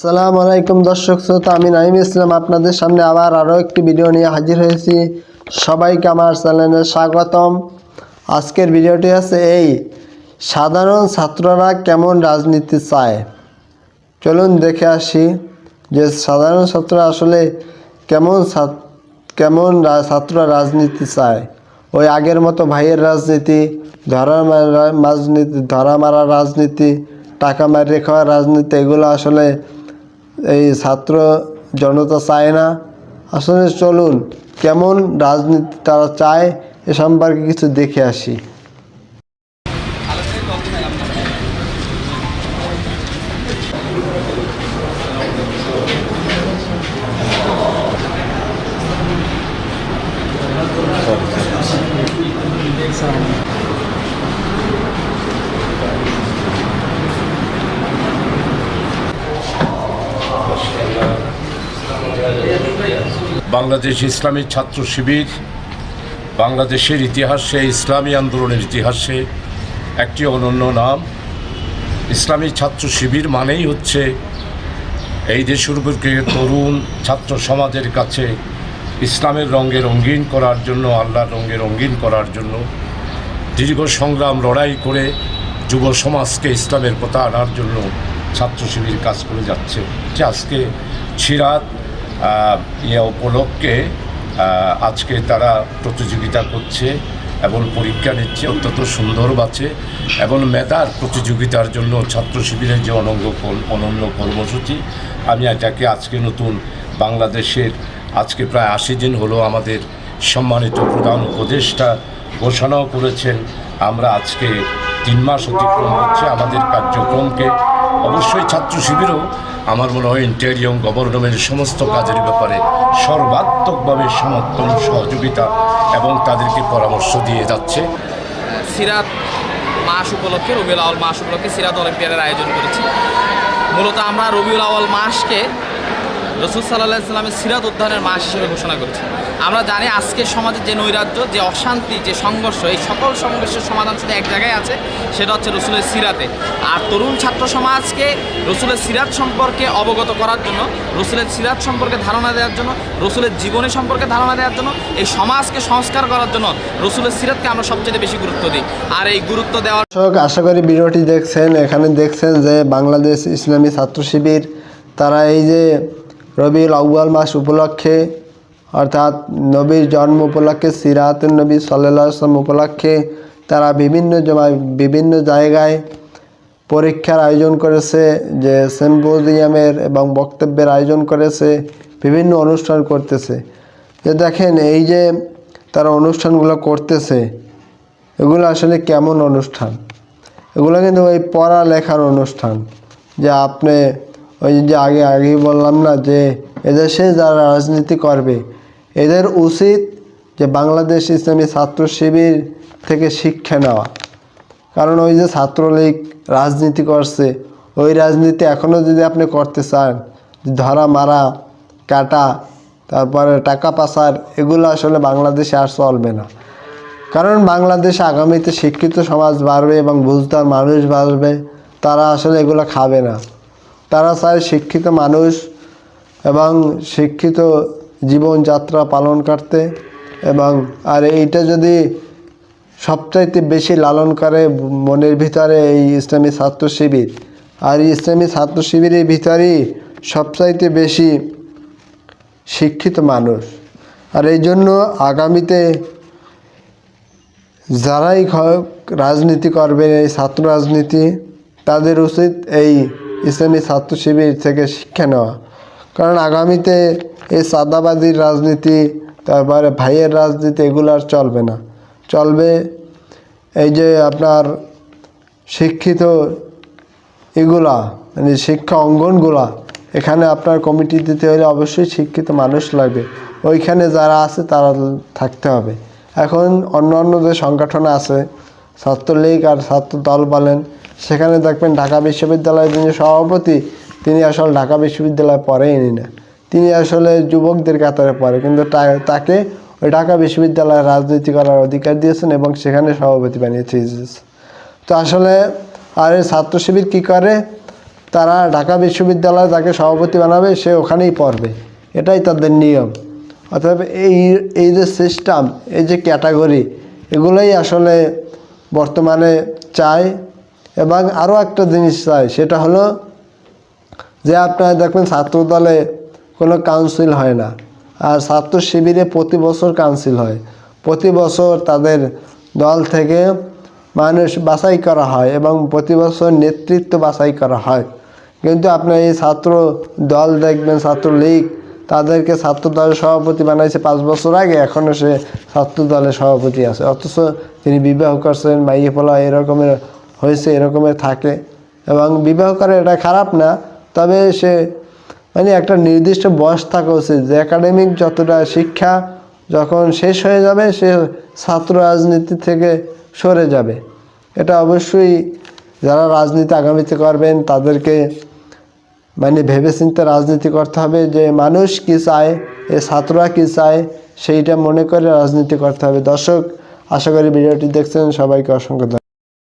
আসসালামু আলাইকুম দর্শক শ্রোতা, আমি নাইম ইসলাম আপনাদের সামনে আবার আরও একটি ভিডিও নিয়ে হাজির হয়েছি। সবাইকে আমার চ্যানেলে স্বাগতম। আজকের ভিডিওটি আছে এই, সাধারণ ছাত্ররা কেমন রাজনীতি চায়? চলুন দেখে আসি যে সাধারণ ছাত্ররা আসলে কেমন কেমন ছাত্ররা রাজনীতি চায়। ওই আগের মতো ভাইয়ের রাজনীতি, ধরা মারা রাজনীতি ধরা মারা রাজনীতি, টাকা মারিয়ে খাওয়ার রাজনীতি, এগুলো আসলে এই ছাত্র জনতা চায় না। আসলে চলুন, কেমন রাজনীতি তারা চায়, এ সম্পর্কে কিছু দেখে আসি। বাংলাদেশ ইসলামী ছাত্র শিবির বাংলাদেশের ইতিহাসে ইসলামী আন্দোলনের ইতিহাসে একটি অনন্য নাম। ইসলামী ছাত্র শিবির মানেই হচ্ছে এই দেশের বুকে তরুণ ছাত্র সমাজের কাছে ইসলামের রঙে রঙিন করার জন্য আল্লাহর রঙে রঙিন করার জন্য দীর্ঘ সংগ্রাম লড়াই করে যুব সমাজকে ইসলামের পথে আনার জন্য ছাত্র শিবির কাজ করে যাচ্ছে। যে আজকে আহ, ইয়ে উপলক্ষে আজকে তারা প্রতিযোগিতা করছে এবং পরীক্ষা নিচ্ছে, অত্যন্ত সুন্দর বাছে এবং মেধার প্রতিযোগিতার জন্য ছাত্র শিবিরের যে অনঙ্গ অনন্য কর্মসূচি, আমি এটাকে আজকে নতুন বাংলাদেশের আজকে প্রায় আশি দিন হলো আমাদের সম্মানিত প্রধান উপদেষ্টা ঘোষণাও করেছেন। আমরা আজকে তিন মাস অতিক্রম হচ্ছে আমাদের কার্যক্রমকে। অবশ্যই ছাত্র শিবিরও আমার মনে হয় ইন্টেরিয়ম গভর্নমেন্ট সমস্ত কাজের ব্যাপারে সর্বাত্মকভাবে সমর্থন, সহযোগিতা এবং তাদেরকে পরামর্শ দিয়ে যাচ্ছে। সিরাত মাস উপলক্ষে, রবিউল আওয়াল মাস উপলক্ষে সিরাত অলিম্পিয়াডের আয়োজন করেছি। মূলত আমরা রবিউল আওয়াল মাসকে রসুল সাল্লাহ ইসলামের সিরাত উদ্ধারের মাস হিসেবে ঘোষণা করেছি আমরা জানি আজকে সমাজে যে নৈরাজ্য, যে অশান্তি, যে সংঘর্ষ, এই সকল সংঘর্ষের সমাধান শুধু এক জায়গায় আছে, সেটা হচ্ছে রসুলের সিরাতে। আর তরুণ ছাত্র সমাজকে রসুলের সিরাত সম্পর্কে অবগত করার জন্য, রসুলের সিরাত সম্পর্কে ধারণা দেওয়ার জন্য, রসুলের জীবনী সম্পর্কে ধারণা দেওয়ার জন্য, এই সমাজকে সংস্কার করার জন্য রসুলের সিরাতকে আমরা সবচেয়ে বেশি গুরুত্ব দিই। আর এই গুরুত্ব দেওয়ার আশা করি ভিডিওটি দেখছেন। এখানে দেখছেন যে বাংলাদেশ ইসলামী ছাত্র শিবির, তারা এই যে রবিউল আউয়াল মাস উপলক্ষে, অর্থাৎ নবীর জন্ম উপলক্ষে সিরাতুল নবী সাল্লাহ আসলাম উপলক্ষে তারা বিভিন্ন জমা বিভিন্ন জায়গায় পরীক্ষার আয়োজন করেছে, যে সেম্পোজিয়ামের এবং বক্তব্যের আয়োজন করেছে, বিভিন্ন অনুষ্ঠান করতেছে। যে দেখেন, এই যে তারা অনুষ্ঠানগুলো করতেছে, এগুলো আসলে কেমন অনুষ্ঠান? এগুলো কিন্তু ওই পড়ালেখার অনুষ্ঠান, যে আপনি ওই যে আগে আগেই বললাম না যে এদেশে যারা রাজনীতি করবে, এদের উচিত যে বাংলাদেশ ইসলামী ছাত্র শিবির থেকে শিক্ষা নেওয়া। কারণ ওই যে ছাত্রলীগ রাজনীতি করছে, ওই রাজনীতি এখনও যদি আপনি করতে চান ধরা মারা, কাটা, তারপরে টাকা পাচার, এগুলো আসলে বাংলাদেশে আর চলবে না। কারণ বাংলাদেশে আগামীতে শিক্ষিত সমাজ বাড়বে এবং বুঝদার মানুষ বাড়বে, তারা আসলে এগুলো খাবে না। তারা চায় শিক্ষিত মানুষ এবং শিক্ষিত জীবনযাত্রা পালন করতে এবং আর এইটা যদি সবচাইতে বেশি লালন করে মনের ভিতরে এই ইসলামী ছাত্র শিবির। আর ইসলামী ছাত্র শিবিরের ভিতরেই সবচাইতে বেশি শিক্ষিত মানুষ। আর এই জন্য আগামীতে যারাই রাজনীতি করবে, এই ছাত্র রাজনীতি, তাদের উচিত এই ইসলামী ছাত্র শিবির থেকে শিক্ষা নেওয়া। কারণ আগামীতে এই সাদাবাদীর রাজনীতি, তারপরে ভাইয়ের রাজনীতি এগুলো আর চলবে না। চলবে এই যে আপনার শিক্ষিত এগুলা মানে শিক্ষা অঙ্গনগুলা, এখানে আপনার কমিটি দিতে হলে অবশ্যই শিক্ষিত মানুষ লাগবে। ওইখানে যারা আছে তারা থাকতে হবে। এখন অন্য অন্য যে সংগঠন আছে, ছাত্রলীগ আর ছাত্র দল বলেন সেখানে দেখবেন ঢাকা বিশ্ববিদ্যালয়ের যিনি সভাপতি, তিনি আসলে ঢাকা বিশ্ববিদ্যালয়ে পড়েইনি না। তিনি আসলে যুবকদের কাতারে পড়ে, কিন্তু তাকে ওই ঢাকা বিশ্ববিদ্যালয়ে রাজনীতি করার অধিকার দিয়েছেন এবং সেখানে সভাপতি বানিয়েছে। তো আসলে আর ছাত্র শিবির কী করে? তারা ঢাকা বিশ্ববিদ্যালয়ে তাকে সভাপতি বানাবে, সে ওখানেই পড়বে। এটাই তাদের নিয়ম। অর্থাৎ এই এই যে সিস্টেম এই যে ক্যাটাগরি এগুলোই আসলে বর্তমানে চায় এবং আরও একটা জিনিস চাই, সেটা হলো যে আপনারা দেখবেন ছাত্র দলে কোনো কাউন্সিল হয় না। আর ছাত্র শিবিরে প্রতি বছর কাউন্সিল হয়। প্রতি বছর তাদের দল থেকে মানুষ বাছাই করা হয় এবং প্রতি বছর নেতৃত্ব বাছাই করা হয়। কিন্তু আপনার এই ছাত্র দল দেখবেন, ছাত্র লীগ, তাদেরকে ছাত্র দলের সভাপতি বানাইছে পাঁচ বছর আগে এখনও সে ছাত্র দলের সভাপতি আছে। অথচ তিনি বিবাহ করছেন মাইয়ে পোলা এরকমের হয়েছে এরকমের থাকে। এবং বিবাহ করে এটা খারাপ না, তবে সে মানে একটা নির্দিষ্ট বয়স থাকা উচিত। যে একাডেমিক যতটা শিক্ষা যখন শেষ হয়ে যাবে, সে ছাত্র রাজনীতি থেকে সরে যাবে। এটা অবশ্যই যারা রাজনীতি আগামীতে করবেন, তাদেরকে মানে ভেবেচিন্তে রাজনীতি করতে হবে। যে মানুষ কি চায়, এ ছাত্ররা কি চায়, সেইটা মনে করে রাজনীতি করতে হবে। দর্শক, আশা করি ভিডিওটি দেখছেন। সবাইকে অসংখ্য।